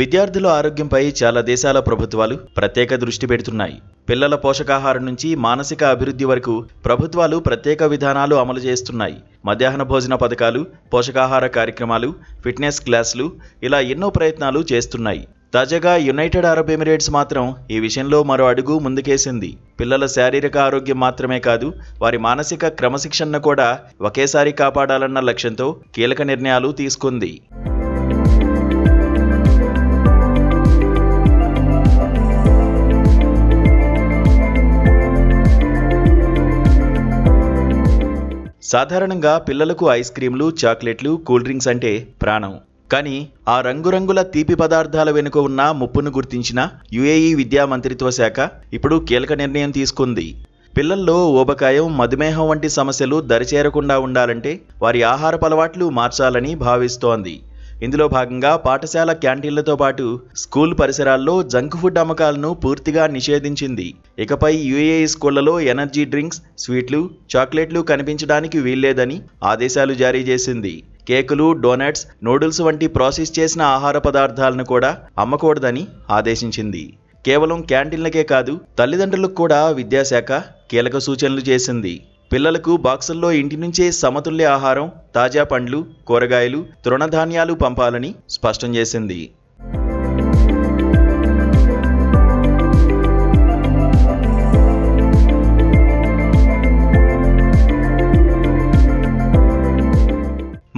విద్యార్థుల ఆరోగ్యంపై చాలా దేశాల ప్రభుత్వాలు ప్రత్యేక దృష్టి పెడుతున్నాయి. పిల్లల పోషకాహారం నుంచి మానసిక అభివృద్ధి వరకు ప్రభుత్వాలు ప్రత్యేక విధానాలు అమలు చేస్తున్నాయి. మధ్యాహ్న భోజన పథకాలు పోషకాహార కార్యక్రమాలు ఫిట్నెస్ క్లాసులు ఇలా ఎన్నో ప్రయత్నాలు చేస్తున్నాయి. తాజాగా యునైటెడ్ అరబ్ ఎమిరేట్స్ మాత్రం ఈ విషయంలో మరో అడుగు ముందుకేసింది. పిల్లల శారీరక ఆరోగ్యం మాత్రమే కాదు వారి మానసిక క్రమశిక్షణను కూడా ఒకేసారి కాపాడాలన్న లక్ష్యంతో కీలక నిర్ణయాలు తీసుకుంది. సాధారణంగా పిల్లలకు ఐస్ క్రీంలు చాక్లెట్లు కూల్ డ్రింక్స్ అంటే ప్రాణం. కానీ ఆ రంగురంగుల తీపి పదార్థాల వెనుక ఉన్న ముప్పును గుర్తించిన యుఏఈ విద్యా మంత్రిత్వ శాఖ ఇప్పుడు కీలక నిర్ణయం తీసుకుంది. పిల్లల్లో ఊబకాయం మధుమేహం వంటి సమస్యలు దరిచేరకుండా ఉండాలంటే వారి ఆహారపు అలవాట్లు మార్చాలని భావిస్తోంది. ఇందులో భాగంగా పాఠశాల క్యాంటీన్లతో పాటు స్కూల్ పరిసరాల్లో జంక్ ఫుడ్ అమ్మకాలను పూర్తిగా నిషేధించింది. ఇకపై యుఏఈ స్కూళ్ళలో ఎనర్జీ డ్రింక్స్ స్వీట్లు చాక్లెట్లు కనిపించడానికి వీల్లేదని ఆదేశాలు జారీ చేసింది. కేకులు డోనట్స్ నూడిల్స్ వంటి ప్రాసెస్ చేసిన ఆహార పదార్థాలను కూడా అమ్మకూడదని ఆదేశించింది. కేవలం క్యాంటీన్లకే కాదు తల్లిదండ్రులకు కూడా విద్యాశాఖ కీలక సూచనలు చేసింది. పిల్లలకు బాక్సుల్లో ఇంటి నుంచే సమతుల్య ఆహారం తాజా పండ్లు కూరగాయలు తృణధాన్యాలు పంపాలని స్పష్టం చేసింది.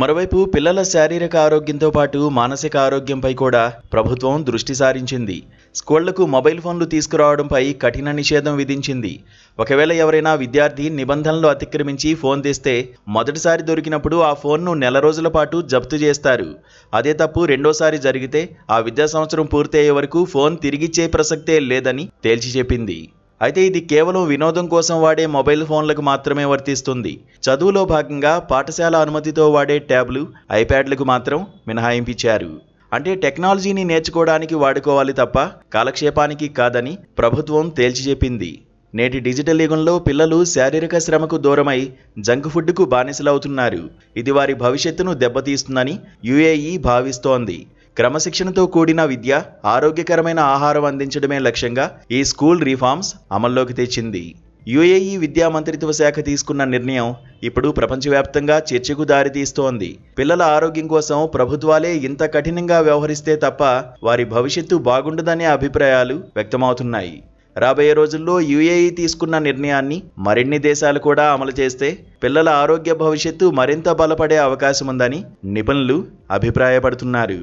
మరోవైపు పిల్లల శారీరక ఆరోగ్యంతో పాటు మానసిక ఆరోగ్యంపై కూడా ప్రభుత్వం దృష్టి సారించింది. స్కూళ్ళకు మొబైల్ ఫోన్లు తీసుకురావడంపై కఠిన నిషేధం విధించింది. ఒకవేళ ఎవరైనా విద్యార్థి నిబంధనలు అతిక్రమించి ఫోన్ తెస్తే మొదటిసారి దొరికినప్పుడు ఆ ఫోన్ను నెల రోజుల పాటు జప్తు చేస్తారు. అదే తప్పు రెండోసారి జరిగితే ఆ విద్యా సంవత్సరం పూర్తయ్యే వరకు ఫోన్ తిరిగిచ్చే ప్రసక్తే లేదని తేల్చి చెప్పింది. అయితే ఇది కేవలం వినోదం కోసం వాడే మొబైల్ ఫోన్లకు మాత్రమే వర్తిస్తుంది. చదువులో భాగంగా పాఠశాల అనుమతితో వాడే ట్యాబ్లు ఐప్యాడ్లకు మాత్రం మినహాయింపించారు అంటే టెక్నాలజీని నేర్చుకోవడానికి వాడుకోవాలి తప్ప కాలక్షేపానికి కాదని ప్రభుత్వం తేల్చి చెప్పింది. నేటి డిజిటల్ యుగంలో పిల్లలు శారీరక శ్రమకు దూరమై జంక్ ఫుడ్కు బానిసలవుతున్నారు. ఇది వారి భవిష్యత్తును దెబ్బతీస్తుందని యుఏఈ భావిస్తోంది. క్రమశిక్షణతో కూడిన విద్య ఆరోగ్యకరమైన ఆహారం అందించడమే లక్ష్యంగా ఈ స్కూల్ రిఫార్మ్స్ అమల్లోకి తెచ్చింది. యుఏఈ విద్యా మంత్రిత్వ శాఖ తీసుకున్న నిర్ణయం ఇప్పుడు ప్రపంచవ్యాప్తంగా చర్చకు దారితీస్తోంది. పిల్లల ఆరోగ్యం కోసం ప్రభుత్వాలే ఇంత కఠినంగా వ్యవహరిస్తే తప్ప వారి భవిష్యత్తు బాగుండదనే అభిప్రాయాలు వ్యక్తమవుతున్నాయి. రాబోయే రోజుల్లో యుఏఈ తీసుకున్న నిర్ణయాన్ని మరిన్ని దేశాలు కూడా అమలు చేస్తే పిల్లల ఆరోగ్య భవిష్యత్తు మరింత బలపడే అవకాశం ఉందని నిపుణులు అభిప్రాయపడుతున్నారు.